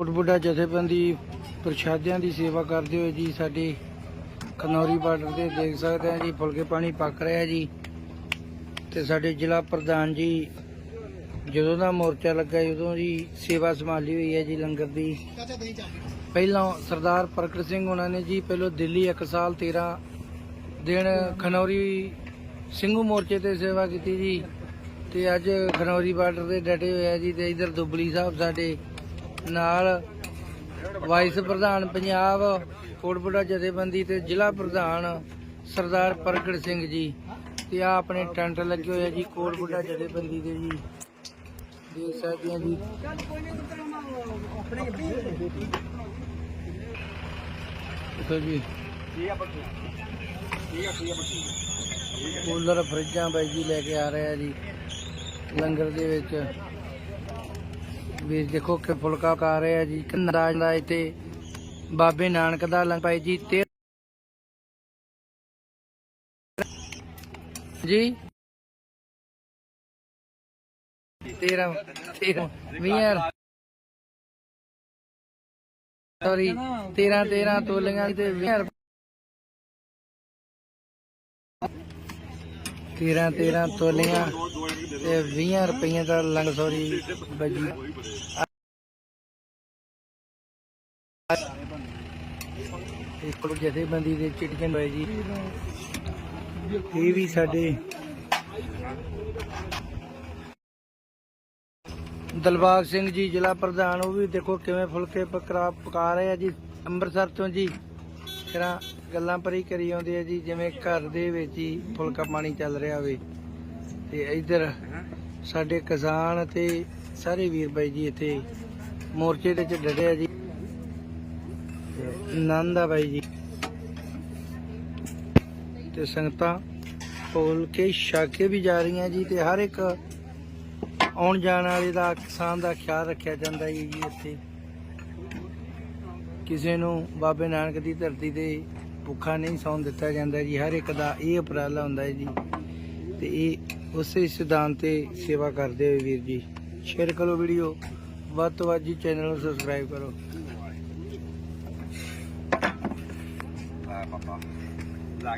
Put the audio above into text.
ਬੁੱਢਾ ਜਥੇਬੰਦੀ ਪ੍ਰਸ਼ਾਦਿਆਂ ਦੀ ਸੇਵਾ ਕਰਦੇ ਹੋਏ ਜੀ ਸਾਡੇ ਖਨੌਰੀ ਬਾਰਡਰ ਤੇ ਦੇਖ ਸਕਦੇ ਆ ਜੀ, ਫੁਲਕੇ ਪਾਣੀ ਪੱਕ ਰਿਹਾ ਜੀ। ਤੇ ਸਾਡੇ ਜ਼ਿਲ੍ਹਾ ਪ੍ਰਧਾਨ ਜੀ, ਜਦੋਂ ਦਾ ਮੋਰਚਾ ਲੱਗਾ ਉਦੋਂ ਜੀ ਸੇਵਾ ਸੰਭਾਲੀ ਹੋਈ ਹੈ ਜੀ ਲੰਗਰ ਦੀ। ਪਹਿਲਾਂ ਸਰਦਾਰ ਪ੍ਰਗਟ ਸਿੰਘ ਉਹਨਾਂ ਨੇ ਜੀ ਪਹਿਲਾਂ ਦਿੱਲੀ 1 ਸਾਲ 13 ਦਿਨ ਖਨੌਰੀ ਸਿੰਘੂ ਮੋਰਚੇ ਤੇ ਸੇਵਾ ਕੀਤੀ ਜੀ। ਤੇ ਅੱਜ ਖਨੌਰੀ ਬਾਰਡਰ ਤੇ ਡਟੇ ਹੋਏ ਆ ਜੀ ਤੇ ਇਧਰ ਦੁਬਲੀ ਸਾਹਿਬ ਸਾਡੇ ਨਾਲ ਵਾਈਸ ਪ੍ਰਧਾਨ ਪੰਜਾਬ ਕੋਟਬੁੱਢਾ ਜਥੇਬੰਦੀ ਤੇ ਜ਼ਿਲ੍ਹਾ ਪ੍ਰਧਾਨ ਸਰਦਾਰ ਪ੍ਰਗਟ ਸਿੰਘ ਜੀ ਤੇ ਆ ਆਪਣੇ ਟੈਂਟ ਲੱਗੇ ਹੋਏ ਆ ਜੀ ਕੋਟਬੁੱਢਾ ਜਥੇਬੰਦੀ ਦੇ ਜੀ। ਦੇਖ ਸਕਦੇ ਆ ਜੀ। ਦੇਖੋ ਜੀ। ਕੂਲਰ ਫਰਿੱਜਾਂ ਬਾਈ ਜੀ ਲੈ ਕੇ ਆ ਰਹੇ ਆ ਜੀ, ਲੰਗਰ ਦੇ ਵਿੱਚ। ਵੀ ਦੇਖੋ ਕਿ ਫੁਲਕਾ ਪਕਾ ਰਹੇ ਆ ਜੀ। ਨਾਰਾਜ ਦਾ ਇੱਥੇ ਬਾਬੇ ਨਾਨਕ ਦਾ ਲੰਗ ਭਾਈ ਜੀ। ਤੇ ਜੀ। 13 13 ਵੀਰ ਸੌਰੀ 13 13 ਤੋਲੀਆਂ ਤੇ 20 13 13 ਤੋਲੀਆਂ ਤੇ 20 ਰੁਪਈਆਂ ਦਾ ਲੰਗ ਸੌਰੀ ਬੱਜੀ। ਇੱਕ ਜਥੇਬੰਦੀ ਦੇ ਚਿਟਕਨ ਹੋਏ ਜੀ। ਇਹ ਵੀ ਸਾਡੇ ਦਲਬਾਗ ਸਿੰਘ ਜੀ, ਜ਼ਿਲ੍ਹਾ ਪ੍ਰਧਾਨ, ਉਹ ਵੀ ਦੇਖੋ ਕਿਵੇਂ ਫੁਲਕੇ ਪਕਰਾ ਪਕਾ ਰਹੇ ਆ ਜੀ। ਅੰਮ੍ਰਿਤਸਰ ਤੋਂ ਜੀ। ਤਰ੍ਹਾਂ ਗੱਲਾਂ ਪਰੀ ਕਰੀ ਆਉਂਦੇ ਆ ਜੀ, ਜਿਵੇਂ ਘਰ ਦੇ ਵਿੱਚ ਹੀ ਫੁਲਕਾ ਪਾਣੀ ਚੱਲ ਰਿਹਾ ਹੋਵੇ। ਤੇ ਇੱਧਰ ਸਾਡੇ ਕਿਸਾਨ ਤੇ ਸਾਰੇ ਵੀਰ ਬਾਈ ਜੀ ਇੱਥੇ ਮੋਰਚੇ ਦੇ ਚ ਡਟੇ ਆ ਜੀ। ਤੇ ਬਾਈ ਜੀ। ਤੇ ਸੰਗਤਾਂ ਫੁੱਲ ਕੇ ਛਾਕੇ ਵੀ ਜਾ ਰਹੀਆਂ ਜੀ, ਤੇ ਹਰ ਇੱਕ ਆਉਣ ਜਾਣ ਵਾਲੇ ਦਾ ਕਿਸਾਨ ਦਾ ਖਿਆਲ ਰੱਖਿਆ ਜਾਂਦਾ ਜੀ ਜੀ ਇੱਥੇ। ਕਿਸੇ ਨੂੰ ਬਾਬੇ ਨਾਨਕ ਦੀ ਧਰਤੀ ਤੇ ਭੁੱਖਾ ਨਹੀਂ ਸੌਣ ਦਿੱਤਾ ਜਾਂਦਾ ਜੀ, ਹਰ ਇੱਕ ਦਾ ਇਹ ਉਪਰਾਲਾ ਹੁੰਦਾ ਹੈ ਜੀ। ਤੇ ਇਹ ਉਸੇ ਸਿਧਾਂਤ ਤੇ ਸੇਵਾ ਕਰਦੇ ਹੋਏ ਵੀਰ ਜੀ। ਸ਼ੇਅਰ ਕਰੋ ਵੀਡੀਓ, ਵੱਧ ਤੋਂ ਵੱਧ ਜੀ ਚੈਨਲ ਨੂੰ ਸਬਸਕ੍ਰਾਈਬ ਕਰੋ। ਪਾਪਾ ਲਾ